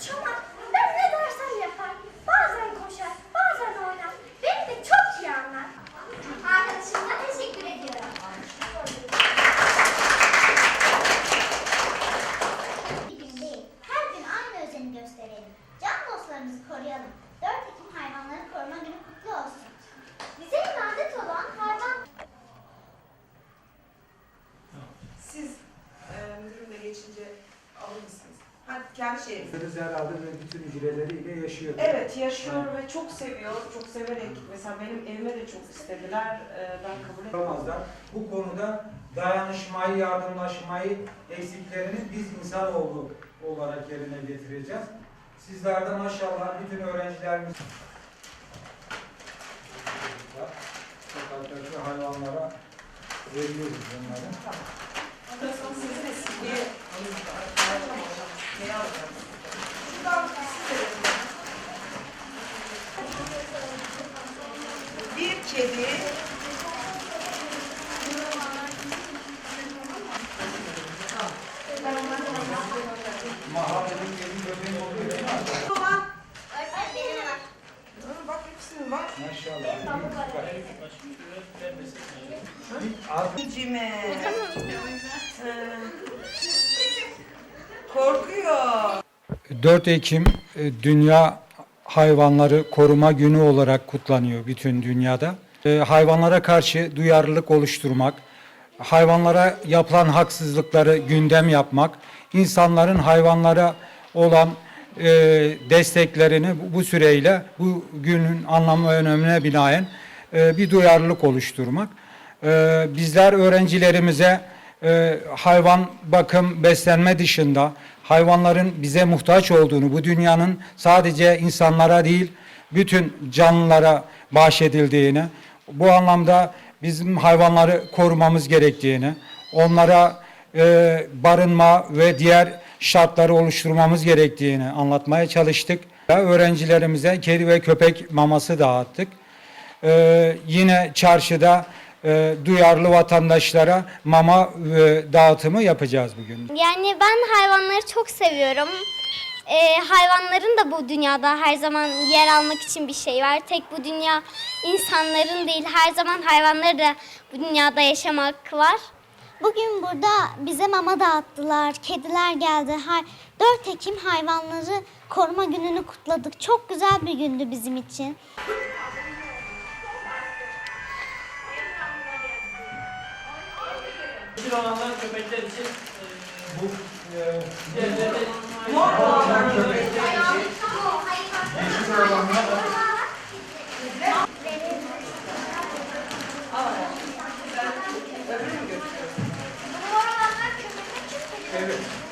Joey. Kendi şeyiniz. Kız herhalde bütün hücreleriyle yaşıyor. Evet yaşıyor ve çok seviyor. Çok severek mesela benim evime de çok istediler. E, ben kabul. Yapamazlar. Bu konuda dayanışmayı, yardımlaşmayı, eksiklerini biz insanoğlu olarak yerine getireceğiz. Sizler de maşallah bütün öğrencilerimiz sokaktaki hayvanlara veriyoruz bunları. Sizin de siz diye Kedi, Mahallenin var. Maşallah. Az Cime. Korkuyor. 4 Ekim e, Dünya Hayvanları Koruma Günü olarak kutlanıyor bütün dünyada. E, Hayvanlara karşı duyarlılık oluşturmak, hayvanlara yapılan haksızlıkları gündem yapmak, insanların hayvanlara olan e, desteklerini bu- süreyle bu günün anlamı ve önemine binaen e, bir duyarlılık oluşturmak. E, Bizler öğrencilerimize hayvan bakım, beslenme dışında hayvanların bize muhtaç olduğunu, bu dünyanın sadece insanlara değil, bütün canlılara bahşedildiğini, bu anlamda bizim hayvanları korumamız gerektiğini, onlara e, barınma ve diğer şartları oluşturmamız gerektiğini anlatmaya çalıştık. Öğrencilerimize kedi ve köpek maması dağıttık. Ee, yine çarşıda e, duyarlı vatandaşlara mama e, dağıtımı yapacağız bugün. Yani ben hayvanları çok seviyorum. Ee, hayvanların da bu dünyada her zaman yer almak için bir şey var. Tek bu dünya insanların değil, her zaman hayvanları da bu dünyada yaşamak var. Bugün burada bize mama dağıttılar, kediler geldi. Hay- 4 Ekim Hayvanları Koruma Günü'nü kutladık. Çok güzel bir gündü bizim için. Bir olanlar köpekler için Bu e, diğerleri Mor David.